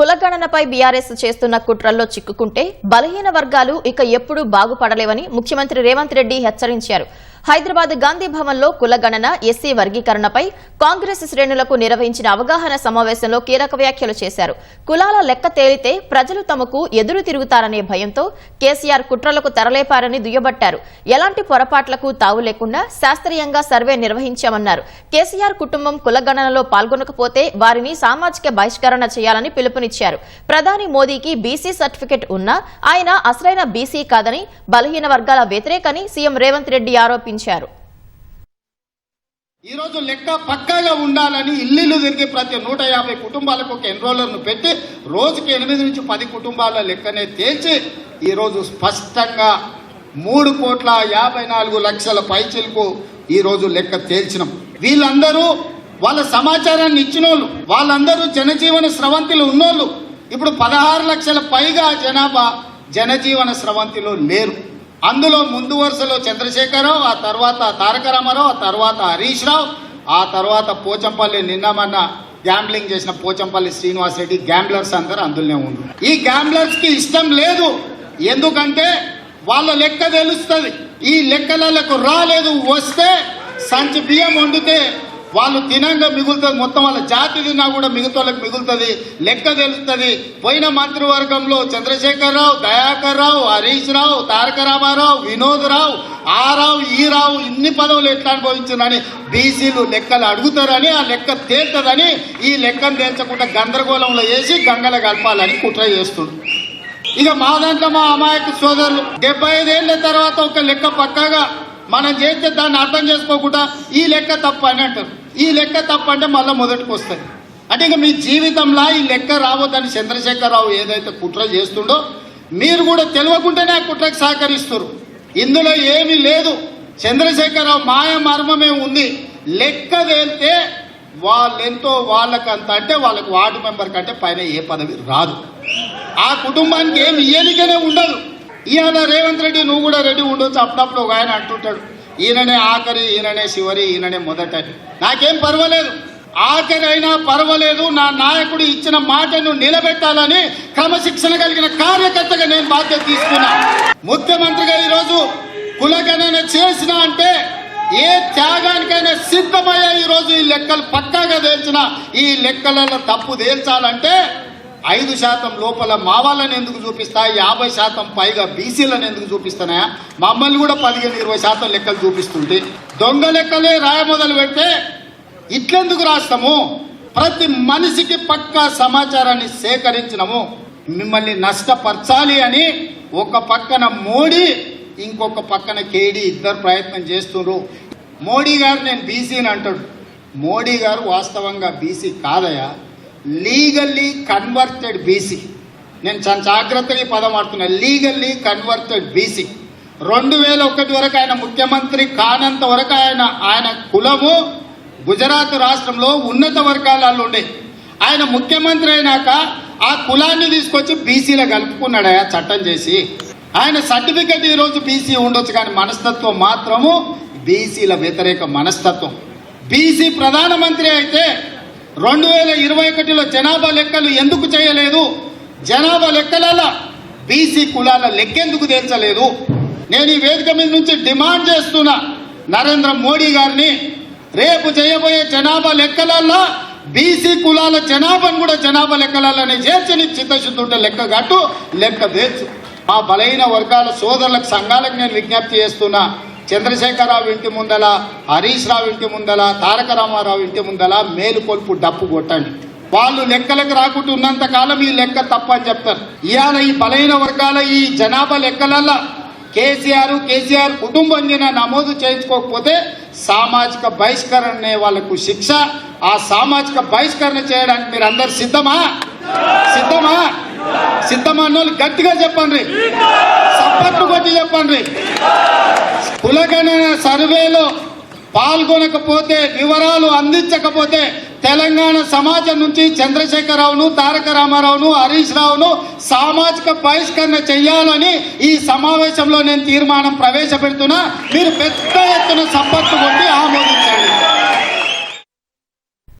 కులగణనపై BRS చేస్తున్న కుట్రల్లో చిక్కుకుంటే బలహీన వర్గాలు ఇక ఎప్పుడూ బాగుపడలేవని ముఖ్యమంత్రి రేవంత్ రెడ్డి హెచ్చరించారు. హైదరాబాద్ గాంధీ భవన్లో కులగణన ఎస్సీ వర్గీకరణపై కాంగ్రెస్ శ్రేణులకు నిర్వహించిన అవగాహన సమావేశంలో కీలక వ్యాఖ్యలు చేశారు. కులాల లెక్క తేలితే ప్రజలు తమకు ఎదురు తిరుగుతారనే భయంతో కేసీఆర్ కుట్రలకు తెరలేపారని దుయ్యబట్టారు. ఎలాంటి పొరపాట్లకు తావు లేకుండా శాస్త్రీయంగా సర్వే నిర్వహించామన్నారు. కేసీఆర్ కుటుంబం కులగణనలో పాల్గొనకపోతే వారిని సామాజిక బహిష్కరణ చేయాలని పిలుపునిచ్చారు. ప్రధాని మోదీకి బీసీ సర్టిఫికెట్ ఉన్నా ఆయన అసలైన బీసీ కాదని బలహీన వర్గాల వ్యతిరేకని సీఎం రేవంత్ రెడ్డి ఆరోపించారు ఈ రోజు లెక్క పక్కాగా ఉండాలని ఇల్లు తిరిగి ప్రతి నూట యాభై కుటుంబాలకు ఒక ఎన్రోలర్ను పెట్టి రోజుకి ఎనిమిది నుంచి పది కుటుంబాల లెక్కనే తేల్చి ఈరోజు స్పష్టంగా మూడు కోట్ల యాభై నాలుగు లక్షల పైచిలకు ఈ రోజు లెక్క తేల్చినాం. వీళ్ళందరూ వాళ్ళ సమాచారాన్ని ఇచ్చిన వాళ్ళు వాళ్ళందరూ జనజీవన స్రవంతిలో ఉన్నోళ్ళు. ఇప్పుడు పదహారు లక్షల పైగా జనాభా జనజీవన స్రవంతిలో లేరు. అందులో ముందు వరుసలో చంద్రశేఖరరావు ఆ తర్వాత తారక రామారావు ఆ తర్వాత హరీష్ రావు ఆ తర్వాత పోచంపల్లి నిన్న మొన్న గ్యాంబ్లింగ్ చేసిన పోచంపల్లి శ్రీనివాస్ రెడ్డి గ్యాంబ్లర్స్ అందరూ అందులోనే ఉంది ఈ గ్యాంబ్లర్స్కి ఇష్టం లేదు. ఎందుకంటే వాళ్ళ లెక్క తెలుస్తుంది. ఈ లెక్కలకు రాలేదు. వస్తే సంచి బియ్యం వండితే వాళ్ళు తినంగా మిగులుతుంది మొత్తం వాళ్ళ జాతి తిన్నా కూడా మిగతాలకు మిగులుతుంది లెక్క తెలుస్తుంది. పోయిన మంత్రివర్గంలో చంద్రశేఖరరావు దయాకర్ రావు హరీష్ రావు తారక రామారావు వినోద్ రావు ఆ రావు ఈ రావు ఇన్ని పదవులు ఎట్లా అనుభవించిందని బీసీలు లెక్కలు అడుగుతారని ఆ లెక్క తేలుతుందని ఈ లెక్కను తేల్చకుండా గందరగోళంలో వేసి గంగల కలపాలని కుట్ర చేస్తుంది ఇక మా దాంట్లో మా అమాయక సోదరులు డెబ్బై ఐదేళ్ళ తర్వాత ఒక లెక్క పక్కాగా మనం చేస్తే దాన్ని అర్థం చేసుకోకుండా ఈ లెక్క తప్పు అని అంటారు. ఈ లెక్క తప్పంటే అంటే మళ్ళీ మొదటికి వస్తుంది అంటే ఇక మీ జీవితంలో ఈ లెక్క రావద్దని చంద్రశేఖరరావు ఏదైతే కుట్ర చేస్తుండో మీరు కూడా తెలియకుండానే ఆ కుట్రకు సహకరిస్తారు ఇందులో ఏమీ లేదు. చంద్రశేఖరరావు మాయ మర్మమే ఉంది. లెక్క తేలితే వాళ్ళెంతో వాళ్ళకంత అంటే వాళ్ళకి వార్డు మెంబర్ కంటే పైన ఏ పదవి రాదు. ఆ కుటుంబానికి ఏమి ఇయ్యనికనే ఉండదు. ఈయన రేవంత్ రెడ్డి నువ్వు కూడా రెడీ ఉండొచ్చు. అప్పుడప్పుడు ఒక ఆయన అంటుంటాడు ఈయననే ఆఖరి ఈయననే చివరి ఈయననే మొదటని. నాకేం పర్వాలేదు. ఆఖరి అయినా పర్వాలేదు. నా నాయకుడు ఇచ్చిన మాటను నిలబెట్టాలని క్రమశిక్షణ కలిగిన కార్యకర్తగా నేను బాధ్యత తీసుకున్నా. ముఖ్యమంత్రిగా ఈరోజు కులగణన చేసిన అంటే ఏ త్యాగానికైనా సిద్ధమయ్యే ఈ రోజు ఈ లెక్కలు పక్కాగా తేల్చిన ఈ లెక్కలలో తప్పు తేల్చాలంటే ఐదు శాతం లోపల మా వాళ్ళని ఎందుకు చూపిస్తా? యాభై శాతం పైగా బీసీలను ఎందుకు చూపిస్తానా? మమ్మల్ని కూడా పదిహేను ఇరవై శాతం లెక్కలు చూపిస్తుంటే దొంగ లెక్కలే రాయ మొదలు పెడితే ఇట్లెందుకు రాస్తాము? ప్రతి మనిషికి పక్కా సమాచారాన్ని సేకరించినము. మిమ్మల్ని నష్టపరచాలి అని ఒక పక్కన మోడీ ఇంకొక పక్కన కేడీ ఇద్దరు ప్రయత్నం చేస్తున్నారు మోడీ గారు నేను బీసీని అంటాడు. మోడీ గారు వాస్తవంగా బీసీ కాదయా లీగల్లీ కన్వర్టెడ్ బీసీ నేను చాలా జాగ్రత్తగా ఈ పదం వాడుతున్నా. లీగల్లీ కన్వర్టెడ్ బీసీ రెండు వేల ఒకటి వరకు ఆయన ముఖ్యమంత్రి కానంత వరకు ఆయన ఆయన కులము గుజరాత్ రాష్ట్రంలో ఉన్నత వర్గాలలో ఉండే. ఆయన ముఖ్యమంత్రి అయినాక ఆ కులాన్ని తీసుకొచ్చి బీసీలో కలుపుకున్నాడు ఆయన చట్టం చేసి. ఆయన సర్టిఫికెట్ ఈరోజు బీసీ ఉండొచ్చు కానీ మనస్తత్వం మాత్రము బీసీల వ్యతిరేక మనస్తత్వం. బీసీ ప్రధానమంత్రి అయితే రెండు వేల ఇరవై ఒకటిలో జనాభా లెక్కలు ఎందుకు చేయలేదు? జనాభా లెక్కలలో బీసీ కులాల లెక్కెందుకు తేల్చలేదు? నేను ఈ వేదిక మీద నుంచి డిమాండ్ చేస్తున్నా నరేంద్ర మోడీ గారిని రేపు చేయబోయే జనాభా లెక్కలల్లా బీసీ కులాల జనాభాను కూడా జనాభా లెక్కలలోనే చేర్చి నీ చిత్తశుద్ధి ఉంటే లెక్క గట్టు లెక్క తేల్చు మా బలహీన వర్గాల సోదరులకు సంఘాలకు నేను విజ్ఞప్తి చేస్తున్నా చంద్రశేఖరరావు ఇంటి ముందల హరీష్ రావు ఇంటి ముందల తారక రామారావు ఇంటి ముందల మేలుకొల్పు డప్పు కొట్టండి. వాళ్ళు లెక్కలకు రాకుండా ఉన్నంతకాలం ఈ లెక్క తప్ప అని చెప్తారు. ఇవాళ ఈ బలహీన వర్గాల ఈ జనాభా లెక్కలల్లో కేసీఆర్ కేసీఆర్ కుటుంబం జన నమోదు చేయించుకోకపోతే సామాజిక బహిష్కరణ అనే వాళ్ళకు శిక్ష. ఆ సామాజిక బహిష్కరణ చేయడానికి మీరు అందరు సిద్ధమా? సిద్ధమా? సిద్ధమన్నోళ్ళు గట్టిగా చెప్పండి. సప్పట్లు కొట్టి చెప్పండి. కులగణన సర్వేలో పాల్గొనకపోతే వివరాలు అందించకపోతే తెలంగాణ సమాజం నుంచి చంద్రశేఖరరావును తారక రామారావును హరీష్ రావును సామాజిక బహిష్కరణ చేయాలని ఈ సమావేశంలో నేను తీర్మానం ప్రవేశపెడుతున్నా. మీరు పెద్ద ఎత్తున సప్పట్లు కొట్టి ఆమోదించండి.